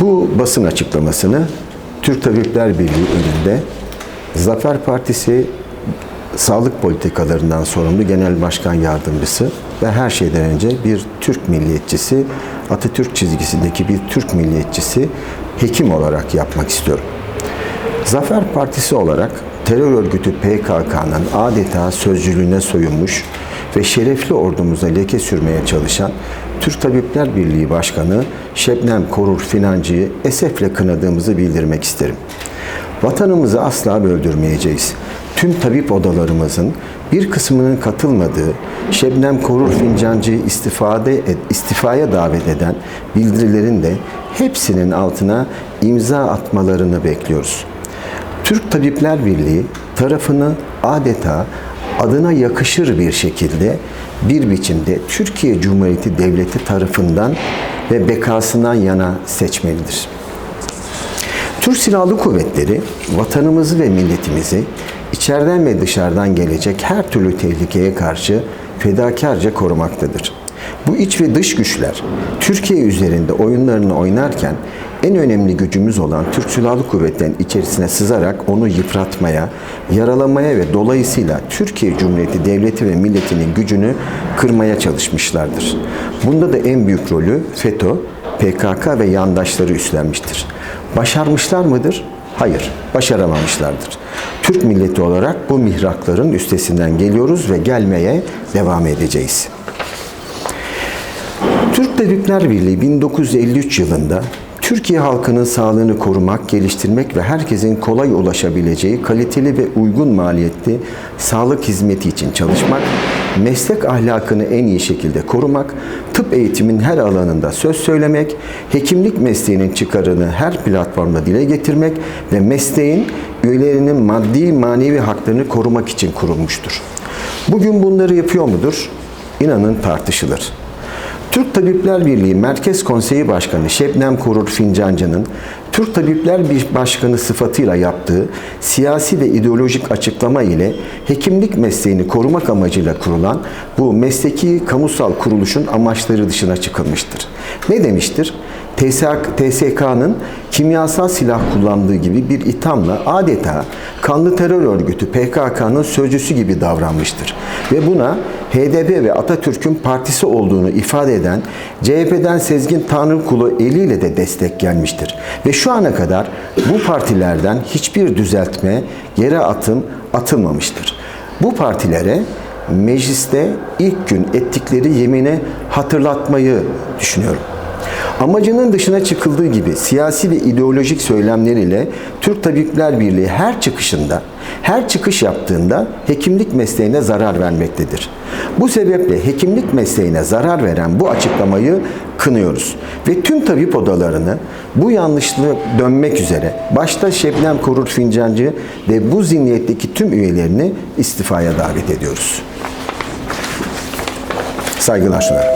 Bu basın açıklamasını Türk Tabipler Birliği önünde Zafer Partisi sağlık politikalarından sorumlu Genel Başkan Yardımcısı ve her şeyden önce bir Türk milliyetçisi, Atatürk çizgisindeki bir Türk milliyetçisi hekim olarak yapmak istiyorum. Zafer Partisi olarak terör örgütü PKK'nın adeta sözcülüğüne soyunmuş ve şerefli ordumuza leke sürmeye çalışan Türk Tabipler Birliği Başkanı Şebnem Korur Financı'yı esefle kınadığımızı bildirmek isterim. Vatanımızı asla böldürmeyeceğiz. Tüm tabip odalarımızın bir kısmının katılmadığı Şebnem Korur Fincancı'yı istifade et, istifaya davet eden bildirilerin de hepsinin altına imza atmalarını bekliyoruz. Türk Tabipler Birliği tarafını adeta adına yakışır bir şekilde bir biçimde Türkiye Cumhuriyeti Devleti tarafından ve bekasından yana seçmelidir. Türk Silahlı Kuvvetleri vatanımızı ve milletimizi içeriden ve dışarıdan gelecek her türlü tehlikeye karşı fedakarca korumaktadır. Bu iç ve dış güçler Türkiye üzerinde oyunlarını oynarken en önemli gücümüz olan Türk Silahlı Kuvvetleri'nin içerisine sızarak onu yıpratmaya, yaralamaya ve dolayısıyla Türkiye Cumhuriyeti Devleti ve milletinin gücünü kırmaya çalışmışlardır. Bunda da en büyük rolü FETÖ, PKK ve yandaşları üstlenmiştir. Başarmışlar mıdır? Hayır, başaramamışlardır. Türk milleti olarak bu mihrakların üstesinden geliyoruz ve gelmeye devam edeceğiz. Tabipler Birliği 1953 yılında Türkiye halkının sağlığını korumak, geliştirmek ve herkesin kolay ulaşabileceği kaliteli ve uygun maliyetli sağlık hizmeti için çalışmak, meslek ahlakını en iyi şekilde korumak, tıp eğitimin her alanında söz söylemek, hekimlik mesleğinin çıkarını her platformda dile getirmek ve mesleğin üyelerinin maddi manevi haklarını korumak için kurulmuştur. Bugün bunları yapıyor mudur? İnanın tartışılır. Türk Tabipler Birliği Merkez Konseyi Başkanı Şebnem Korur Fincancı'nın Türk Tabipler Başkanı sıfatıyla yaptığı siyasi ve ideolojik açıklama ile hekimlik mesleğini korumak amacıyla kurulan bu mesleki kamusal kuruluşun amaçları dışına çıkılmıştır. Ne demiştir? TSK'nın kimyasal silah kullandığı gibi bir ithamla adeta kanlı terör örgütü PKK'nın sözcüsü gibi davranmıştır. Ve buna HDP ve Atatürk'ün partisi olduğunu ifade eden CHP'den Sezgin Tanrıkulu eliyle de destek gelmiştir. Ve şu ana kadar bu partilerden hiçbir düzeltme, geri atım atılmamıştır. Bu partilere mecliste ilk gün ettikleri yemine hatırlatmayı düşünüyorum. Amacının dışına çıkıldığı gibi siyasi ve ideolojik söylemleriyle Türk Tabipler Birliği her çıkışında, her çıkış yaptığında hekimlik mesleğine zarar vermektedir. Bu sebeple hekimlik mesleğine zarar veren bu açıklamayı kınıyoruz. Ve tüm tabip odalarını bu yanlışlığı dönmek üzere başta Şebnem Korur Fincancı ve bu zihniyetteki tüm üyelerini istifaya davet ediyoruz. Saygılar sunarım.